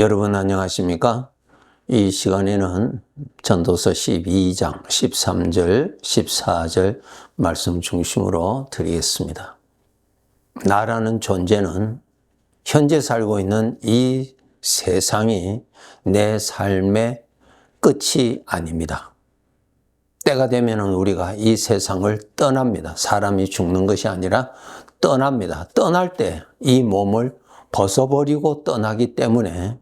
여러분 안녕하십니까? 이 시간에는 전도서 12장 13절, 14절 말씀 중심으로 드리겠습니다. 나라는 존재는 현재 살고 있는 이 세상이 내 삶의 끝이 아닙니다. 때가 되면 우리가 이 세상을 떠납니다. 사람이 죽는 것이 아니라 떠납니다. 떠날 때 이 몸을 벗어버리고 떠나기 때문에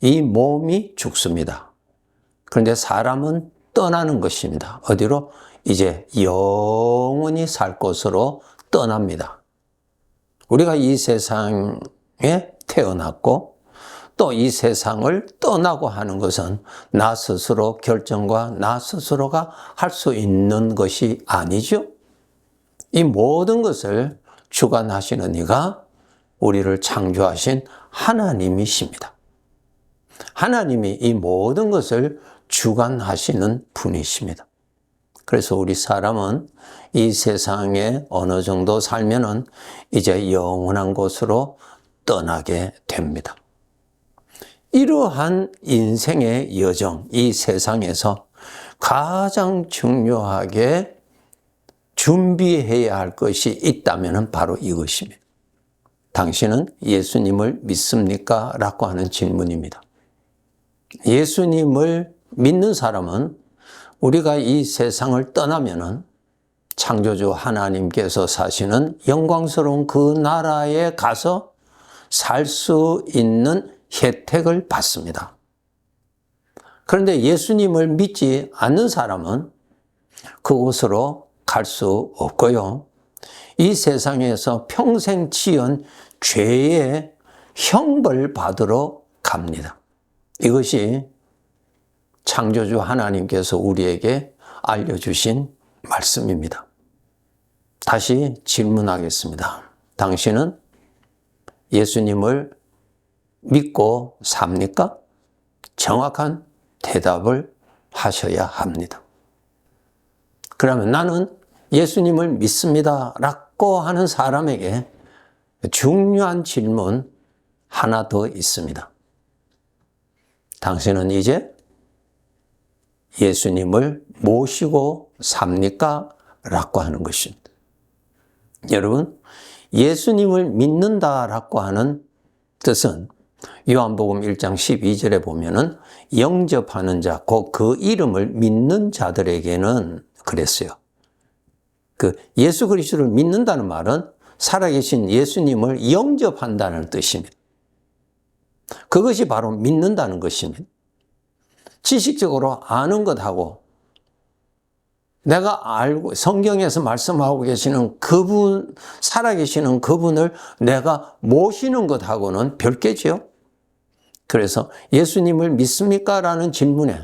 이 몸이 죽습니다. 그런데 사람은 떠나는 것입니다. 어디로? 이제 영원히 살 곳으로 떠납니다. 우리가 이 세상에 태어났고 또 이 세상을 떠나고 하는 것은 나 스스로 결정과 나 스스로가 할 수 있는 것이 아니죠. 이 모든 것을 주관하시는 이가 우리를 창조하신 하나님이십니다. 하나님이 이 모든 것을 주관하시는 분이십니다. 그래서 우리 사람은 이 세상에 어느 정도 살면은 이제 영원한 곳으로 떠나게 됩니다. 이러한 인생의 여정, 이 세상에서 가장 중요하게 준비해야 할 것이 있다면 바로 이것입니다. 당신은 예수님을 믿습니까? 라고 하는 질문입니다. 예수님을 믿는 사람은 우리가 이 세상을 떠나면은 창조주 하나님께서 사시는 영광스러운 그 나라에 가서 살 수 있는 혜택을 받습니다. 그런데 예수님을 믿지 않는 사람은 그곳으로 갈 수 없고요. 이 세상에서 평생 지은 죄의 형벌 받으러 갑니다. 이것이 창조주 하나님께서 우리에게 알려주신 말씀입니다. 다시 질문하겠습니다. 당신은 예수님을 믿고 삽니까? 정확한 대답을 하셔야 합니다. 그러면 나는 예수님을 믿습니다. 라고 하는 사람에게 중요한 질문 하나 더 있습니다. 당신은 이제 예수님을 모시고 삽니까? 라고 하는 것입니다. 여러분, 예수님을 믿는다라고 하는 뜻은 요한복음 1장 12절에 보면은 영접하는 자, 곧 그 이름을 믿는 자들에게는 그랬어요. 그 예수 그리스도를 믿는다는 말은 살아계신 예수님을 영접한다는 뜻입니다. 그것이 바로 믿는다는 것입니다. 지식적으로 아는 것하고 내가 알고 성경에서 말씀하고 계시는 그분 살아계시는 그분을 내가 모시는 것하고는 별개지요. 그래서 예수님을 믿습니까? 라는 질문에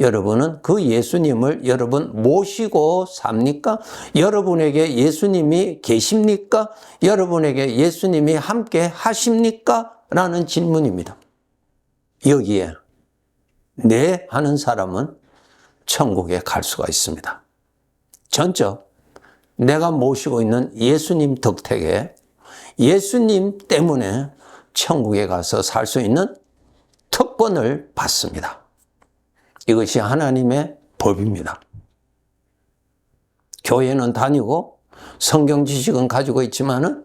여러분은 그 예수님을 여러분 모시고 삽니까? 여러분에게 예수님이 계십니까? 여러분에게 예수님이 함께 하십니까? 라는 질문입니다. 여기에 네 하는 사람은 천국에 갈 수가 있습니다. 전적 내가 모시고 있는 예수님 덕택에 예수님 때문에 천국에 가서 살 수 있는 특권을 받습니다. 이것이 하나님의 법입니다. 교회는 다니고 성경 지식은 가지고 있지만은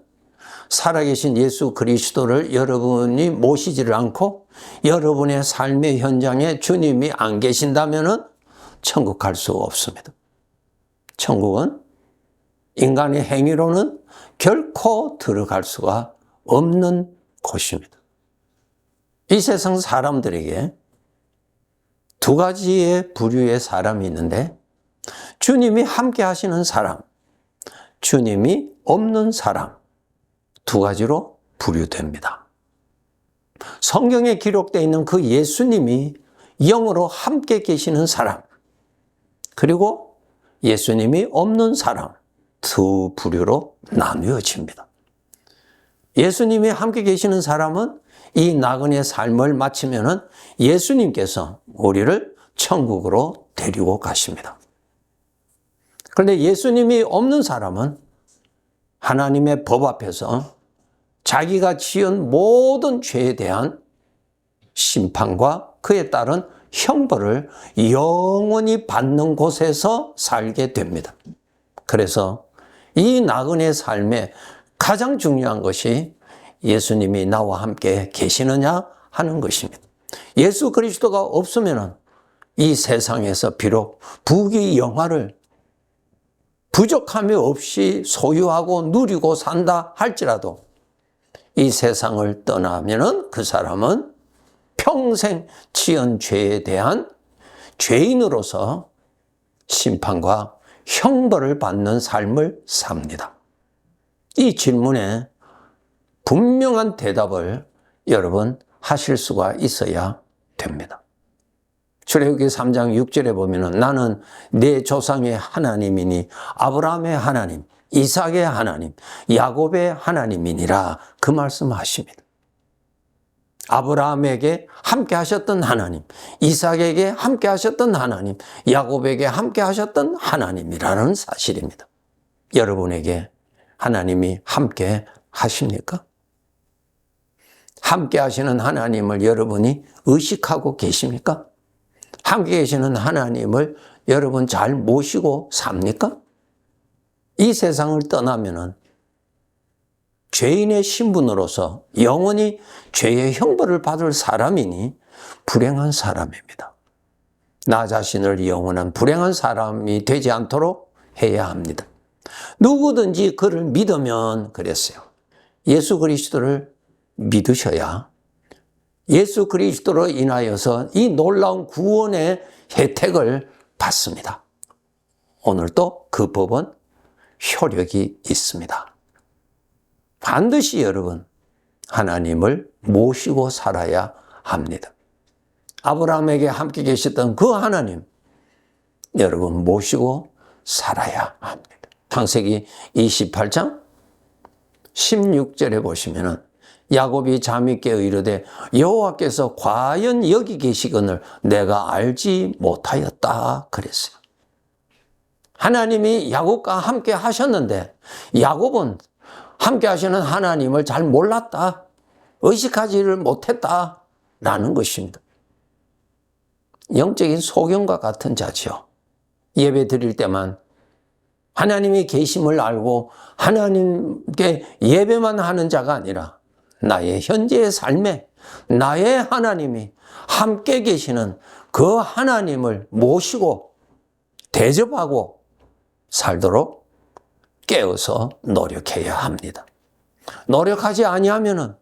살아계신 예수 그리스도를 여러분이 모시지를 않고 여러분의 삶의 현장에 주님이 안 계신다면은 천국 갈 수 없습니다. 천국은 인간의 행위로는 결코 들어갈 수가 없는 곳입니다. 이 세상 사람들에게 두 가지의 부류의 사람이 있는데 주님이 함께 하시는 사람, 주님이 없는 사람 두 가지로 분류됩니다. 성경에 기록되어 있는 그 예수님이 영으로 함께 계시는 사람, 그리고 예수님이 없는 사람 두 부류로 나누어집니다. 예수님이 함께 계시는 사람은 이 나그네 삶을 마치면은 예수님께서 우리를 천국으로 데리고 가십니다. 그런데 예수님이 없는 사람은 하나님의 법 앞에서 자기가 지은 모든 죄에 대한 심판과 그에 따른 형벌을 영원히 받는 곳에서 살게 됩니다. 그래서 이 나그네 삶에 가장 중요한 것이 예수님이 나와 함께 계시느냐 하는 것입니다. 예수 그리스도가 없으면 이 세상에서 비록 부귀 영화를 부족함이 없이 소유하고 누리고 산다 할지라도 이 세상을 떠나면은 그 사람은 평생 지은 죄에 대한 죄인으로서 심판과 형벌을 받는 삶을 삽니다. 이 질문에 분명한 대답을 여러분 하실 수가 있어야 됩니다. 출애굽기 3장 6절에 보면은 나는 내 조상의 하나님이니 아브라함의 하나님, 이삭의 하나님, 야곱의 하나님이니라 그 말씀하십니다. 아브라함에게 함께 하셨던 하나님, 이삭에게 함께 하셨던 하나님, 야곱에게 함께 하셨던 하나님이라는 사실입니다. 여러분에게 하나님이 함께 하십니까? 함께 하시는 하나님을 여러분이 의식하고 계십니까? 함께 계시는 하나님을 여러분 잘 모시고 삽니까? 이 세상을 떠나면은 죄인의 신분으로서 영원히 죄의 형벌을 받을 사람이니 불행한 사람입니다. 나 자신을 영원한 불행한 사람이 되지 않도록 해야 합니다. 누구든지 그를 믿으면 그랬어요. 예수 그리스도를 믿으셔야 예수 그리스도로 인하여서 이 놀라운 구원의 혜택을 받습니다. 오늘도 그 법은 효력이 있습니다. 반드시 여러분, 하나님을 모시고 살아야 합니다. 아브라함에게 함께 계셨던 그 하나님, 여러분 모시고 살아야 합니다. 창세기 28장 16절에 보시면은 야곱이 잠이 깨어 이르되 여호와께서 과연 여기 계시거늘 내가 알지 못하였다 그랬어요. 하나님이 야곱과 함께 하셨는데 야곱은 함께 하시는 하나님을 잘 몰랐다. 의식하지를 못했다. 라는 것입니다. 영적인 소경과 같은 자죠. 예배 드릴 때만 하나님이 계심을 알고 하나님께 예배만 하는 자가 아니라 나의 현재의 삶에 나의 하나님이 함께 계시는 그 하나님을 모시고 대접하고 살도록 깨어서 노력해야 합니다. 노력하지 아니하면은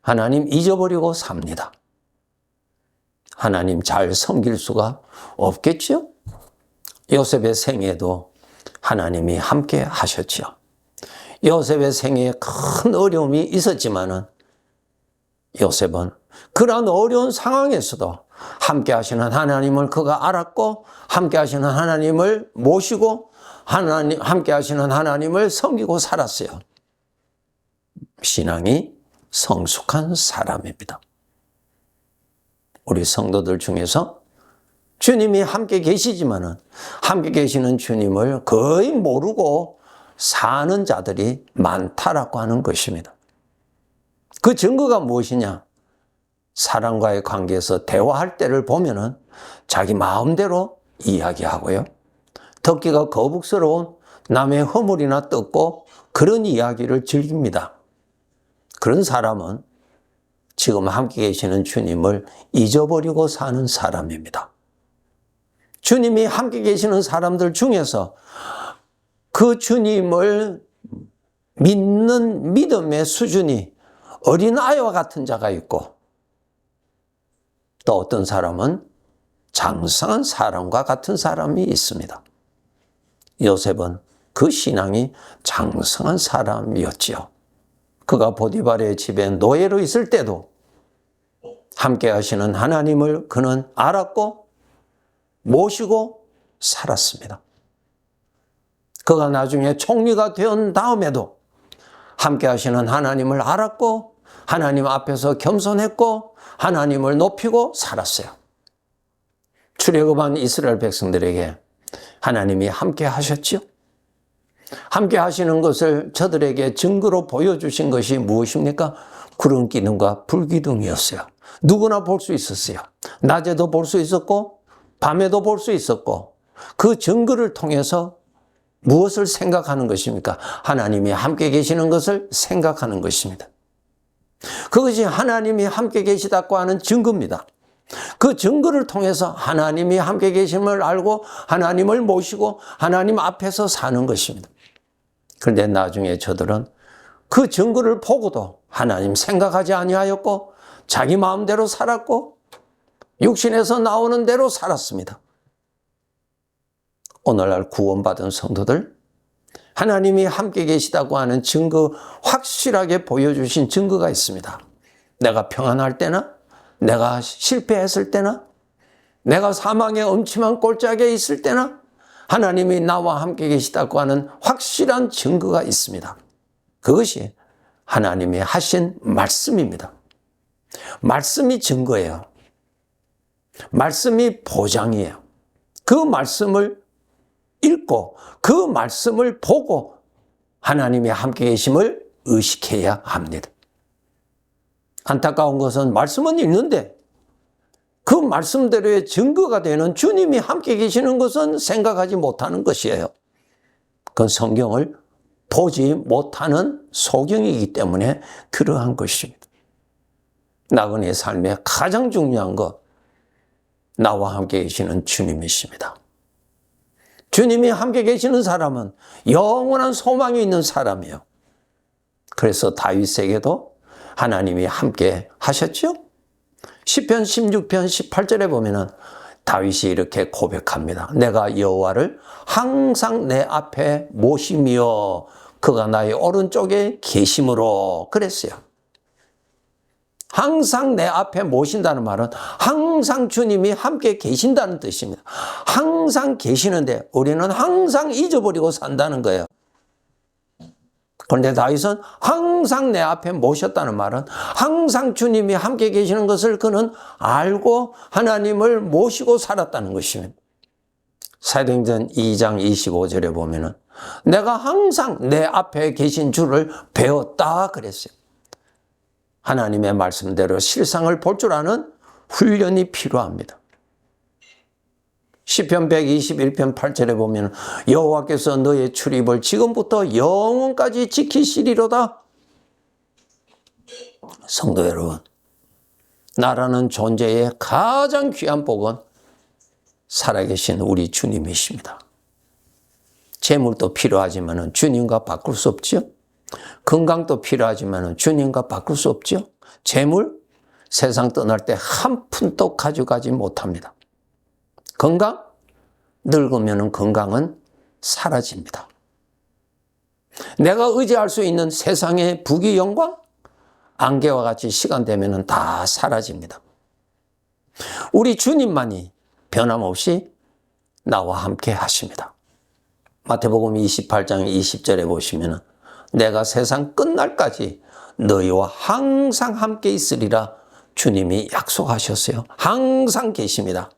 하나님 잊어버리고 삽니다. 하나님 잘 섬길 수가 없겠죠? 요셉의 생애도 하나님이 함께 하셨죠. 요셉의 생애에 큰 어려움이 있었지만은 요셉은 그러한 어려운 상황에서도 함께 하시는 하나님을 그가 알았고 함께 하시는 하나님을 모시고 하나님 함께 하시는 하나님을 섬기고 살았어요. 신앙이 성숙한 사람입니다. 우리 성도들 중에서 주님이 함께 계시지만은 함께 계시는 주님을 거의 모르고 사는 자들이 많다라고 하는 것입니다. 그 증거가 무엇이냐? 사람과의 관계에서 대화할 때를 보면은 자기 마음대로 이야기하고요. 듣기가 거북스러운 남의 허물이나 뜯고 그런 이야기를 즐깁니다. 그런 사람은 지금 함께 계시는 주님을 잊어버리고 사는 사람입니다. 주님이 함께 계시는 사람들 중에서 그 주님을 믿는 믿음의 수준이 어린아이와 같은 자가 있고 또 어떤 사람은 장성한 사람과 같은 사람이 있습니다. 요셉은 그 신앙이 장성한 사람이었지요. 그가 보디발의 집에 노예로 있을 때도 함께 하시는 하나님을 그는 알았고 모시고 살았습니다. 그가 나중에 총리가 된 다음에도 함께 하시는 하나님을 알았고 하나님 앞에서 겸손했고 하나님을 높이고 살았어요. 출애굽한 이스라엘 백성들에게 하나님이 함께 하셨죠? 함께 하시는 것을 저들에게 증거로 보여주신 것이 무엇입니까? 구름 기둥과 불 기둥이었어요. 누구나 볼 수 있었어요. 낮에도 볼 수 있었고, 밤에도 볼 수 있었고, 그 증거를 통해서 무엇을 생각하는 것입니까? 하나님이 함께 계시는 것을 생각하는 것입니다. 그것이 하나님이 함께 계시다고 하는 증거입니다. 그 증거를 통해서 하나님이 함께 계심을 알고 하나님을 모시고 하나님 앞에서 사는 것입니다. 그런데 나중에 저들은 그 증거를 보고도 하나님 생각하지 아니하였고 자기 마음대로 살았고 육신에서 나오는 대로 살았습니다. 오늘날 구원받은 성도들 하나님이 함께 계시다고 하는 증거 확실하게 보여주신 증거가 있습니다. 내가 평안할 때나 내가 실패했을 때나 내가 사망의 엄침한 꼴짝에 있을 때나 하나님이 나와 함께 계시다고 하는 확실한 증거가 있습니다. 그것이 하나님이 하신 말씀입니다. 말씀이 증거예요. 말씀이 보장이에요. 그 말씀을 읽고 그 말씀을 보고 하나님이 함께 계심을 의식해야 합니다. 안타까운 것은 말씀은 읽는데 그 말씀대로의 증거가 되는 주님이 함께 계시는 것은 생각하지 못하는 것이에요. 그건 성경을 보지 못하는 소경이기 때문에 그러한 것입니다. 나그네의 삶에 가장 중요한 것, 나와 함께 계시는 주님이십니다. 주님이 함께 계시는 사람은 영원한 소망이 있는 사람이에요. 그래서 다윗에게도 하나님이 함께 하셨죠? 10편 16편 18절에 보면은 다윗이 이렇게 고백합니다. 내가 여호와를 항상 내 앞에 모시며 그가 나의 오른쪽에 계심으로 그랬어요. 항상 내 앞에 모신다는 말은 항상 주님이 함께 계신다는 뜻입니다. 항상 계시는데 우리는 항상 잊어버리고 산다는 거예요. 그런데 다윗은 항상 내 앞에 모셨다는 말은 항상 주님이 함께 계시는 것을 그는 알고 하나님을 모시고 살았다는 것입니다. 사도행전 2장 25절에 보면은 내가 항상 내 앞에 계신 주를 배웠다 그랬어요. 하나님의 말씀대로 실상을 볼 줄 아는 훈련이 필요합니다. 시편 121편 8절에 보면 여호와께서 너의 출입을 지금부터 영원까지 지키시리로다. 성도 여러분, 나라는 존재의 가장 귀한 복은 살아계신 우리 주님이십니다. 재물도 필요하지만 주님과 바꿀 수 없죠. 건강도 필요하지만 주님과 바꿀 수 없죠. 재물 세상 떠날 때 한 푼도 가져가지 못합니다. 건강 늙으면 건강은 사라집니다. 내가 의지할 수 있는 세상의 부귀 영광 안개와 같이 시간 되면 다 사라집니다. 우리 주님만이 변함없이 나와 함께 하십니다. 마태복음 28장 20절에 보시면 내가 세상 끝날까지 너희와 항상 함께 있으리라 주님이 약속하셨어요. 항상 계십니다.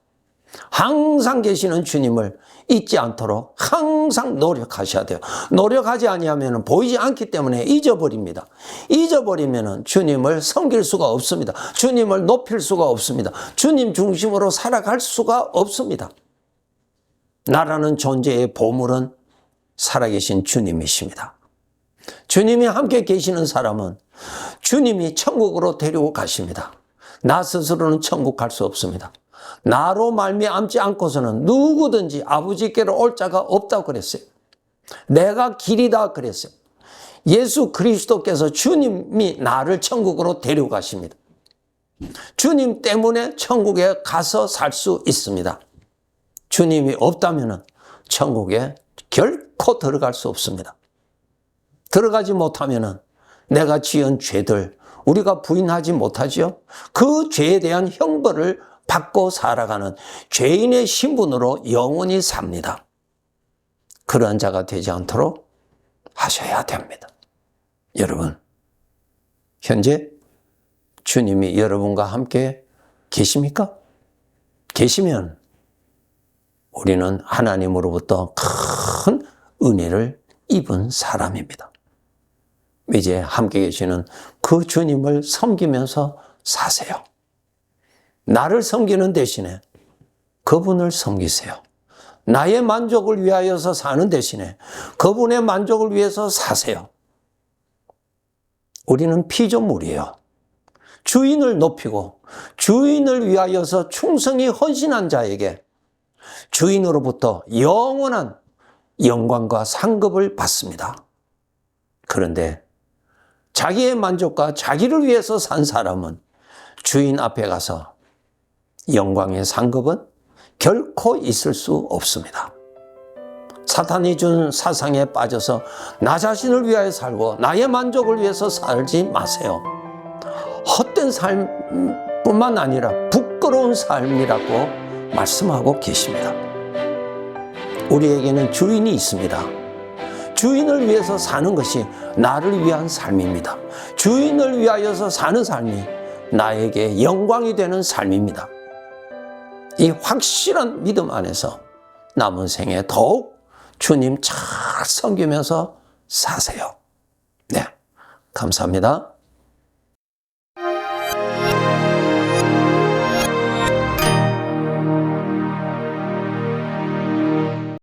항상 계시는 주님을 잊지 않도록 항상 노력하셔야 돼요. 노력하지 아니하면 보이지 않기 때문에 잊어버립니다. 잊어버리면 주님을 섬길 수가 없습니다. 주님을 높일 수가 없습니다. 주님 중심으로 살아갈 수가 없습니다. 나라는 존재의 보물은 살아계신 주님이십니다. 주님이 함께 계시는 사람은 주님이 천국으로 데리고 가십니다. 나 스스로는 천국 갈 수 없습니다. 나로 말미암지 않고서는 누구든지 아버지께로 올 자가 없다고 그랬어요. 내가 길이다 그랬어요. 예수 그리스도께서 주님이 나를 천국으로 데려가십니다. 주님 때문에 천국에 가서 살 수 있습니다. 주님이 없다면 천국에 결코 들어갈 수 없습니다. 들어가지 못하면 내가 지은 죄들 우리가 부인하지 못하지요. 그 죄에 대한 형벌을 받고 살아가는 죄인의 신분으로 영원히 삽니다. 그러한 자가 되지 않도록 하셔야 됩니다. 여러분, 현재 주님이 여러분과 함께 계십니까? 계시면 우리는 하나님으로부터 큰 은혜를 입은 사람입니다. 이제 함께 계시는 그 주님을 섬기면서 사세요. 나를 섬기는 대신에 그분을 섬기세요. 나의 만족을 위하여서 사는 대신에 그분의 만족을 위해서 사세요. 우리는 피조물이에요. 주인을 높이고 주인을 위하여서 충성히 헌신한 자에게 주인으로부터 영원한 영광과 상급을 받습니다. 그런데 자기의 만족과 자기를 위해서 산 사람은 주인 앞에 가서 영광의 상급은 결코 있을 수 없습니다. 사탄이 준 사상에 빠져서 나 자신을 위하여 살고 나의 만족을 위해서 살지 마세요. 헛된 삶뿐만 아니라 부끄러운 삶이라고 말씀하고 계십니다. 우리에게는 주인이 있습니다. 주인을 위해서 사는 것이 나를 위한 삶입니다. 주인을 위하여서 사는 삶이 나에게 영광이 되는 삶입니다. 이 확실한 믿음 안에서 남은 생에 더욱 주님 잘 섬기면서 사세요. 네. 감사합니다.